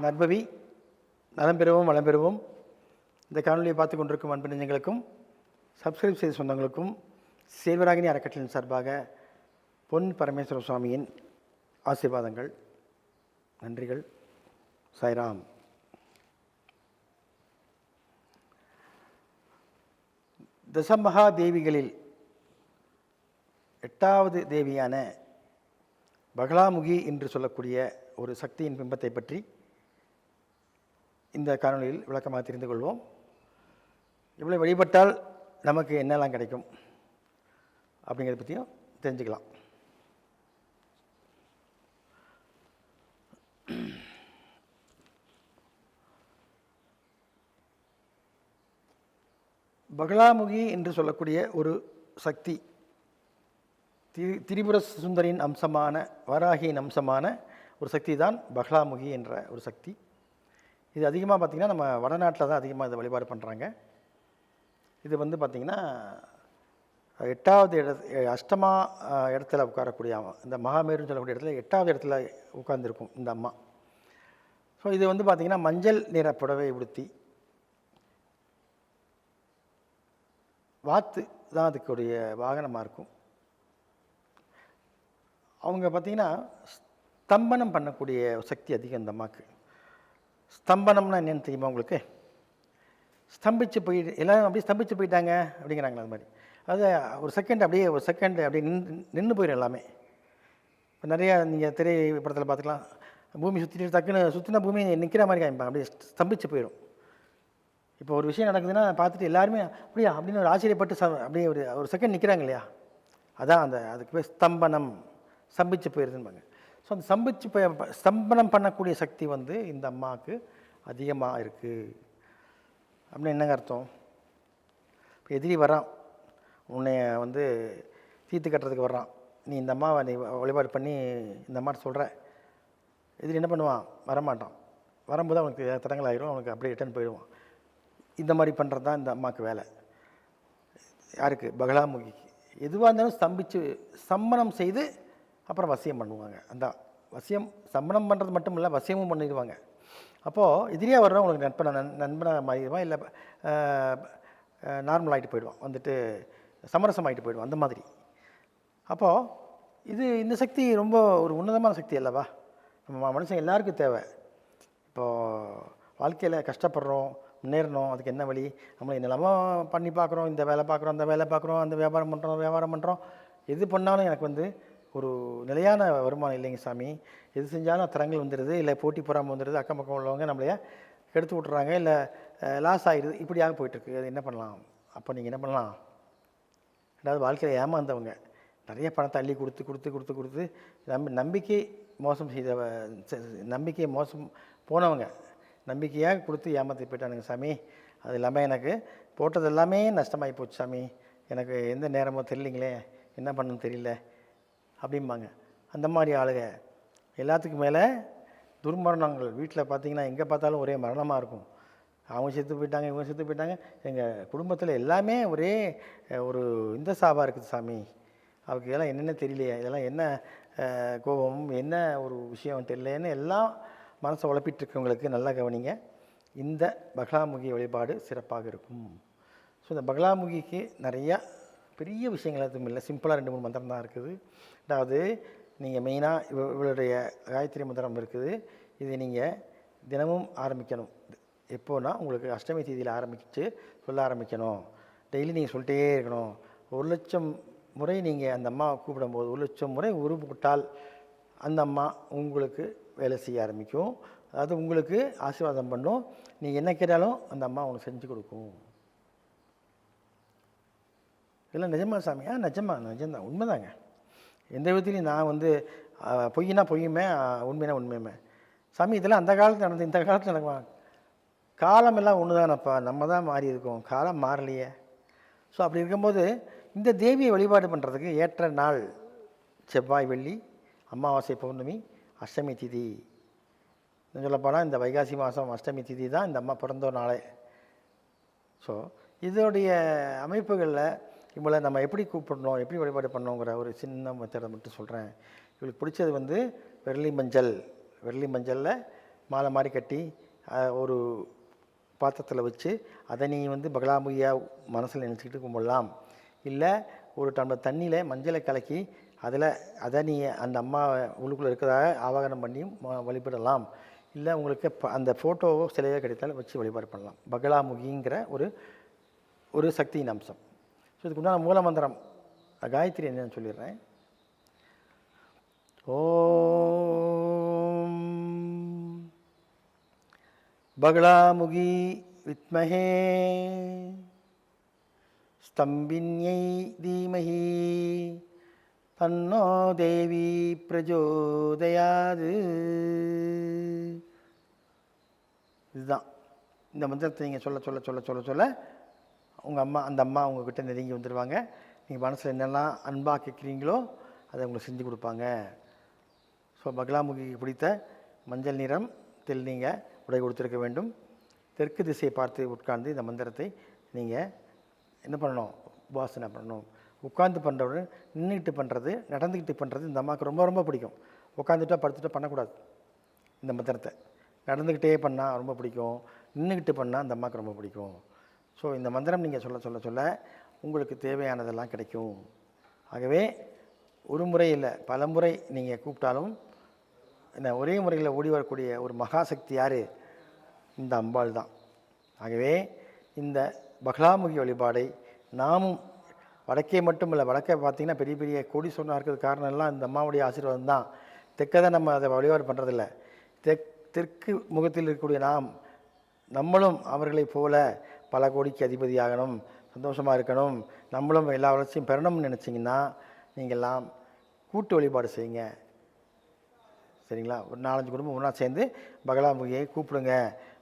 நற்பவி நலம் பெறுவோம் வளம் பெறுவோம். இந்த காணொலியை பார்த்து கொண்டிருக்கும் அன்பு நெஞ்சங்களுக்கும் சப்ஸ்கிரைப் செய்த சொந்தங்களுக்கும் சேவராகினி அறக்கட்டளின் சார்பாக பொன் பரமேஸ்வர சுவாமியின் ஆசீர்வாதங்கள் நன்றிகள். சாய்ராம். தசமகா தேவிகளில் எட்டாவது தேவியான பகலாமுகி என்று சொல்லக்கூடிய ஒரு சக்தியின் பிம்பத்தை பற்றி இந்த காணொலியில் விளக்கமாக தெரிந்து கொள்வோம். இவ்வளோ வழிபட்டால் நமக்கு என்னெல்லாம் கிடைக்கும்? அப்படிங்கிறத பற்றியும் தெரிஞ்சுக்கலாம். பகலாமுகி என்று சொல்லக்கூடிய ஒரு சக்தி திரி திரிபுர சுந்தரின் அம்சமான வராகியின் அம்சமான ஒரு சக்தி தான் பகலாமுகி என்ற ஒரு சக்தி. இது அதிகமாக பார்த்திங்கன்னா நம்ம வடநாட்டில் தான் அதிகமாக இதை வழிபாடு பண்ணுறாங்க இது வந்து பார்த்திங்கன்னா எட்டாவது இட அஷ்டமா இடத்துல உட்காரக்கூடிய அம்மா. இந்த மகாமேருன்னு சொல்லக்கூடிய இடத்துல எட்டாவது இடத்துல உட்கார்ந்துருக்கும் இந்த அம்மா. ஸோ இது வந்து பார்த்திங்கன்னா மஞ்சள் நிற புடவை உடுத்தி வாத்து தான் அதுக்குடைய வாகனமாக இருக்கும். அவங்க பார்த்திங்கன்னா ஸ்தம்பனம் பண்ணக்கூடிய சக்தி அதிகம் இந்த அம்மாவுக்கு ஸ்தம்பனம்னா என்னென்னு தெரியுமா உங்களுக்கு? ஸ்தம்பிச்சு போய் எல்லாரும் அப்படியே ஸ்தம்பிச்சு போயிட்டாங்க அப்படிங்கிறாங்களா அது மாதிரி. அது ஒரு செகண்ட் அப்படியே ஒரு செகண்ட் அப்படியே நின்று நின்று போயிடும் எல்லாமே. இப்போ நிறையா நீங்கள் திரை படத்தில் பார்த்துக்கலாம். பூமி சுற்றிட்டு டக்குன்னு சுற்றின பூமி நிற்கிற மாதிரி காமிப்பாங்க. அப்படியே ஸ்தம்பிச்சு போயிடும் இப்போ ஒரு விஷயம் நடக்குதுன்னா பார்த்துட்டு எல்லாருமே அப்படியா? அப்படின்னு ஒரு ஆச்சரியப்பட்டு ச அப்படியே ஒரு ஒரு செகண்ட் நிற்கிறாங்க இல்லையா? அதான் அந்த அதுக்கு போய் ஸ்தம்பனம். ஸ்தம்பிச்சு போயிருதுன்பாங்க. ஸோ அந்த சம்பிச்சு ஸ்தம்பனம் பண்ணக்கூடிய சக்தி வந்து இந்த அம்மாவுக்கு அதிகமாக இருக்குது அப்படின்னு என்னங்க அர்த்தம்? இப்போ எதிரி வரான். உன்னை வந்து தீர்த்து கட்டுறதுக்கு வர்றான் நீ இந்த அம்மாவை நீ வழிபாடு பண்ணி இந்த அம்மா சொல்கிற எதிரி என்ன பண்ணுவான்? வரமாட்டான். வரும்போது அவனுக்கு தடங்கள் ஆயிரும். அவனுக்கு அப்படியே ரிட்டர்ன் போயிடுவான். இந்த மாதிரி பண்ணுறது தான் இந்த அம்மாவுக்கு வேலை. யாருக்கு? பகலாமுகிக்கு. எதுவாக இருந்தாலும் ஸ்தம்பித்து சம்மனம் செய்து அப்புறம் வசியம் பண்ணுவாங்க. அந்த வசியம் சம்மணம் பண்ணுறது மட்டும் இல்லை வசியமும் பண்ணிடுவாங்க. அப்போது எதிரியாக வரணும் உங்களுக்கு நண்பனை நன் நண்பனாக மாறிடுவான் இல்லை நார்மல் ஆகிட்டு போயிடுவான். வந்துட்டு சமரசம் ஆகிட்டு போயிடுவான் அந்த மாதிரி. அப்போது இது இந்த சக்தி ரொம்ப ஒரு உன்னதமான சக்தி அல்லவா? நம்ம மனுஷன் எல்லாருக்கும் தேவை. இப்போது வாழ்க்கையில் கஷ்டப்படுறோம் முன்னேறணும் அதுக்கு என்ன வழி? நம்மளை என்னெல்லாமோ பண்ணி பார்க்குறோம் இந்த வேலை பார்க்குறோம் அந்த வேலை பார்க்குறோம் அந்த வியாபாரம் பண்ணுறோம் வியாபாரம் பண்ணுறோம் எது பண்ணாலும் எனக்கு வந்து ஒரு நிலையான வருமானம் இல்லைங்க சாமி. எது செஞ்சாலும் தரங்கள் வந்துடுது இல்லை போட்டி பொறாமல் வந்துடுது அக்கம் பக்கம் உள்ளவங்க நம்மளைய கெடுத்து விட்றாங்க இல்லை லாஸ் ஆகிடுது இப்படியாக போயிட்டுருக்கு. அது என்ன பண்ணலாம்? அப்போ நீங்கள் என்ன பண்ணலாம்? ரெண்டாவது வாழ்க்கையில் ஏமாந்தவங்க. நிறைய பணத்தை அள்ளி கொடுத்து கொடுத்து கொடுத்து கொடுத்து நம்பி நம்பிக்கை மோசம் செய்த நம்பிக்கை மோசம் போனவங்க நம்பிக்கையாக கொடுத்து ஏமாற்றி போயிட்டானுங்க சாமி. அது இல்லாமல் எனக்கு போட்டது எல்லாமே நஷ்டமாகி போச்சு சாமி. எனக்கு எந்த நேரமோ தெரியலிங்களே. என்ன பண்ணணும்னு தெரியல. அப்படிம்பாங்க. அந்த மாதிரி ஆளுக. எல்லாத்துக்கும் மேலே துர்மரணங்கள். வீட்டில் பார்த்தீங்கன்னா எங்கே பார்த்தாலும் ஒரே மரணமாக இருக்கும். அவங்க செத்து போயிட்டாங்க இவங்க செத்து போயிட்டாங்க. எங்கள் குடும்பத்தில் எல்லாமே ஒரே ஒரு இந்த சாபாக இருக்குது சாமி. அவருக்கு இதெல்லாம் என்னென்ன தெரியலையே. இதெல்லாம் என்ன கோபம் என்ன ஒரு விஷயம் தெரியலன்னு எல்லாம் மனசை உழப்பிட்டு இருக்கவங்களுக்கு நல்லா கவனிங்க. இந்த பகலாமுகி வழிபாடு சிறப்பாக இருக்கும். ஸோ இந்த பகலாமுகிக்கு நிறையா பெரிய விஷயங்கள் எதுவும் இல்லை. சிம்பிளாக ரெண்டு மூணு மந்திரம் தான் இருக்குது. ரெண்டாவது நீங்கள் மெயினாக இவ இவளுடைய காயத்ரி மந்திரம் இருக்குது. இது நீங்கள் தினமும் ஆரம்பிக்கணும். எப்போனா உங்களுக்கு அஷ்டமி தேதியில் ஆரம்பிச்சு சொல்ல ஆரம்பிக்கணும். டெய்லி நீங்கள் சொல்லிட்டே இருக்கணும். ஒரு லட்சம் முறை நீங்கள் அந்த அம்மாவை கூப்பிடும்போது ஒரு லட்சம் முறை உருப்புட்டால் அந்த அம்மா உங்களுக்கு வேலை செய்ய ஆரம்பிக்கும். அதாவது உங்களுக்கு ஆசீர்வாதம் பண்ணும். நீங்கள் என்ன கேட்டாலும் அந்த அம்மா உங்களுக்கு செஞ்சு கொடுக்கும். இல்லை நிஜமா சாமியா நிஜமா நிஜம்தான். உண்மைதாங்க. எந்த விதத்துலையும் நான் வந்து பொய்னா பொய்யுமே அஹ், உண்மைனா உண்மையுமே. சாமி இதெல்லாம் அந்த காலத்தில் நடந்து இந்த காலத்தில் நடக்குவான் காலம் எல்லாம் ஒன்று தானப்பா நம்ம தான் மாறி இருக்கோம். காலம் மாறலையே. ஸோ அப்படி இருக்கும்போது இந்த தேவியை வழிபாடு பண்ணுறதுக்கு ஏற்ற நாள் செவ்வாய் வெள்ளி அமாவாசை பௌர்ணமி அஷ்டமி திதி. சொல்லப்போனால் இந்த வைகாசி மாதம் அஷ்டமி திதி தான் இந்த அம்மா பிறந்த நாளே. ஸோ இதோடைய அமைப்புகளில் இவளை நம்ம எப்படி கூப்பிடணும் எப்படி வழிபாடு பண்ணோங்கிற ஒரு சின்ன மெத்தடை மட்டும் சொல்கிறேன் இவளுக்கு பிடிச்சது வந்து வெள்ளி மஞ்சள். வெள்ளி மஞ்சளில் மாலை மாதிரி கட்டி ஒரு பாத்திரத்தில் வச்சு அதை நீ வந்து பகலாமுகியாக மனசில் நினச்சிக்கிட்டு கும்பிடலாம். இல்லை ஒரு டம்ளர் தண்ணியில் மஞ்சளை கலக்கி அதில் அதை நீ அந்த அம்மா உள்ளுக்குள்ளே இருக்கிறதாக ஆவாகனம் பண்ணி வழிபடலாம். இல்லை உங்களுக்கு அந்த ஃபோட்டோவோ சிலையோ கிடைத்தாலும் வச்சு வழிபாடு பண்ணலாம். பகலாமுகிங்கிற ஒரு ஒரு சக்தியின் அம்சம். ஸோ இதுக்கு உண்டான மூலமந்திரம் காயத்ரி என்னன்னு சொல்லிடுறேன். ஓம் பகலாமுகி வித்மஹே ஸ்தம்பின்யை தீமஹி தன்னோ தேவி பிரஜோதயாது. இதுதான். இந்த மந்திரத்தை நீங்கள் சொல்ல சொல்ல சொல்ல சொல்ல சொல்ல உங்கள் அம்மா அந்த அம்மா உங்ககிட்ட நெருங்கி வந்துடுவாங்க நீங்கள் மனசில் என்னெல்லாம் அன்பாக கேட்குறீங்களோ அதை உங்களுக்கு செஞ்சு கொடுப்பாங்க. ஸோ பகலாமுகிக்கு பிடித்த மஞ்சள் நிறம் தெல் நீங்கள் உடை கொடுத்துருக்க வேண்டும். தெற்கு திசையை பார்த்து உட்கார்ந்து இந்த மந்திரத்தை நீங்கள் என்ன பண்ணணும்? உபாசனை பண்ணணும். உட்காந்து பண்ணுறவுடன் நின்றுக்கிட்டு பண்ணுறது நடந்துக்கிட்டு பண்ணுறது இந்த அம்மாவுக்கு ரொம்ப ரொம்ப பிடிக்கும். உட்காந்துட்டா படுத்துட்டா பண்ணக்கூடாது இந்த மந்திரத்தை. நடந்துக்கிட்டே பண்ணால் ரொம்ப பிடிக்கும். நின்றுக்கிட்டு பண்ணால் அந்த அம்மாவுக்கு ரொம்ப பிடிக்கும். ஸோ இந்த மந்திரம் நீங்கள் சொல்ல சொல்ல சொல்ல உங்களுக்கு தேவையானதெல்லாம் கிடைக்கும். ஆகவே ஒரு முறை இல்லை பல முறை நீங்கள் கூப்பிட்டாலும் இந்த ஒரே முறையில் ஓடி வரக்கூடிய ஒரு மகாசக்தி யார்? இந்த அம்பாள் தான். ஆகவே இந்த பகலாமுகி வழிபாடை நாமும் வடக்கே மட்டும் இல்லை வடக்கே பார்த்தீங்கன்னா பெரிய பெரிய கோடீஸ்வரனாக இருக்கிறது காரணம் எல்லாம் இந்த அம்மாவுடைய ஆசீர்வாதம் தான். தெற்க தான் நம்ம அதை வழிபாடு பண்ணுறதில்ல தெக் தெற்கு முகத்தில் இருக்கக்கூடிய நாம் நம்மளும் அவர்களைப் போல பல கோடிக்கு அதிபதியாகணும் சந்தோஷமாக இருக்கணும். நம்மளும் எல்லா வளர்ச்சியும் பெறணும்னு நினச்சிங்கன்னா நீங்கள்லாம் கூட்டு வழிபாடு செய்யுங்க. சரிங்களா? ஒரு நாலஞ்சு குடும்பம் ஒன்றா சேர்ந்து பகலாமுகியை கூப்பிடுங்க.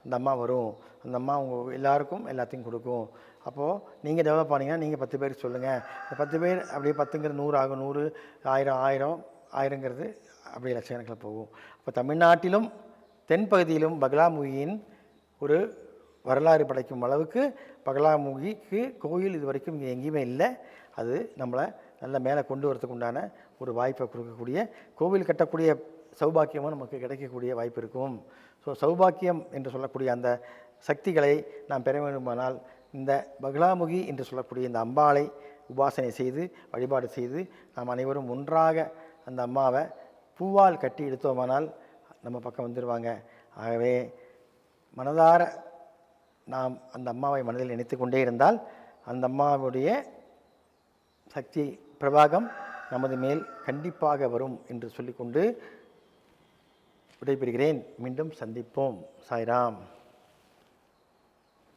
அந்த அம்மா வரும். அந்த அம்மா உங்கள் எல்லாருக்கும் எல்லாத்தையும் கொடுக்கும். அப்போது நீங்கள் டெவலப் பண்ணீங்கன்னா நீங்கள் பத்து பேருக்கு சொல்லுங்கள் இந்த பத்து பேர் அப்படியே பத்துங்கிறது நூறு ஆகும். நூறு ஆயிரம் ஆயிரம் ஆயிரங்கிறது அப்படியே லட்சக்கணக்கில் போகும். அப்போ தமிழ்நாட்டிலும் தென்பகுதியிலும் பகலாமுகியின் ஒரு வரலாறு படைக்கும் அளவுக்கு பகலாமுகிக்கு கோயில் இது வரைக்கும் இங்கே எங்கேயுமே இல்லை. அது நம்மளை நல்ல மேலே கொண்டு வரதுக்கு உண்டான ஒரு வாய்ப்பை கொடுக்கக்கூடிய கோவில் கட்டக்கூடிய சௌபாக்கியமும் நமக்கு கிடைக்கக்கூடிய வாய்ப்பு இருக்கும். ஸோ சௌபாக்கியம் என்று சொல்லக்கூடிய அந்த சக்திகளை நாம் பெற வேண்டுமானால் இந்த பகலாமுகி என்று சொல்லக்கூடிய இந்த அம்பாளை உபாசனை செய்து வழிபாடு செய்து நாம் அனைவரும் ஒன்றாக அந்த அம்மாவை பூவால் கட்டி எடுத்தோமானால் நம்ம பக்கம் வந்துடுவாங்க ஆகவே மனதார நாம் அந்த அம்மாவை மனதில் நினைத்து கொண்டே இருந்தால் அந்த அம்மாவுடைய சக்தி பிரபாகம் நமது மேல் கண்டிப்பாக வரும் என்று சொல்லிக்கொண்டு விடைபெறுகிறேன். மீண்டும் சந்திப்போம். சாய்ராம்.